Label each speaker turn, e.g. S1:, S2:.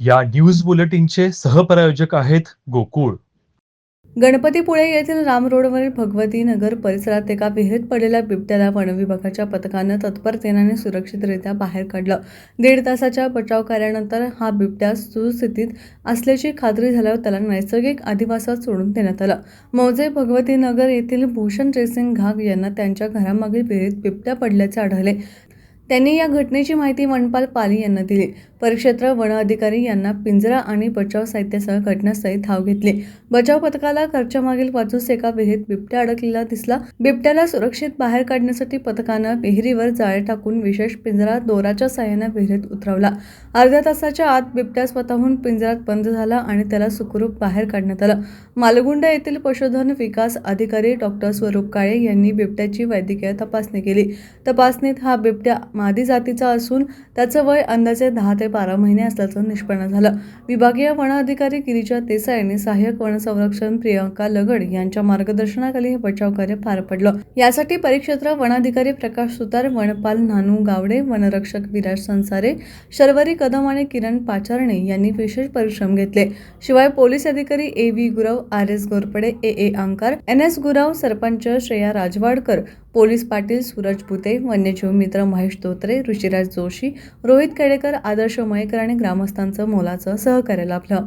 S1: या न्यूज बुलेटिनचे सहप्रायोजक आहेत गोकुळ.
S2: गणपतीपुळे येथील राम रोडवरील भगवती नगर परिसरात एका विहिरीत पडलेल्या बिबट्याला वनविभागाच्या पथकानं तत्परतेने सुरक्षितरित्या बाहेर काढलं. दीड तासाच्या बचाव कार्यानंतर हा बिबट्या सुस्थितीत असल्याची खात्री झाल्यावर त्याला नैसर्गिक अधिवासात सोडून देण्यात आलं. मौजे भगवती नगर येथील भूषण जयसिंग घाग यांना त्यांच्या घरामागील विहिरीत बिबट्या पडल्याचे आढळले. त्यांनी या घटनेची माहिती वनपाल पाली यांना दिली. परिक्षेत्र वन अधिकारी यांना पिंजरा आणि बचाव साहित्यासह घटनास्थळी धाव घेतली. बचाव पथकाला घरच्या मागील बाजूस एका विहिरीत बिबट्या अडकलेला दिसला. बिबट्याला सुरक्षित बाहेर काढण्यासाठी पथकानं विहिरीवर जाळे टाकून विशेष पिंजरा दोराच्या साह्यानं विहिरीत उतरवला. अर्ध्या तासाच्या आत बिबट्या स्वतःहून पिंजऱ्यात बंद झाला आणि त्याला सुखरूप बाहेर काढण्यात आलं. मालगुंड येथील पशुधन विकास अधिकारी डॉक्टर स्वरूप काळे यांनी बिबट्याची वैद्यकीय तपासणी केली. तपासणीत हा बिबट्या मादी जातीचा असून त्याचं वय अंदाजे दहा ते ते बारा महिने असल्याचं निष्पन्न झालं. विभागीय वन अधिकारी गिरिजा देसाई आणि सहाय्यक वनसंरक्षण प्रियंका लगड यांच्या मार्गदर्शनाखाली हे बचाव कार्य पार पडलं. यासाठी परिक्षेत्र वनाधिकारी प्रकाश सुतार वनपाल नानू गावडे वनरक्षक विराज संसारे शर्वरी कदम आणि किरण पाचारणे यांनी विशेष परिश्रम घेतले. शिवाय पोलीस अधिकारी A V Gurav R S Gorpade A A Ankar N S Gurav sarpanch Shreya Rajwadkar police Patil Suraj Bhute वन्यजीव मित्र महेश धोत्रे ऋषिराज जोशी रोहित केडेकर आदर्श मयेकर आणि ग्रामस्थांचं मोलाचं सहकार्य लाभलं.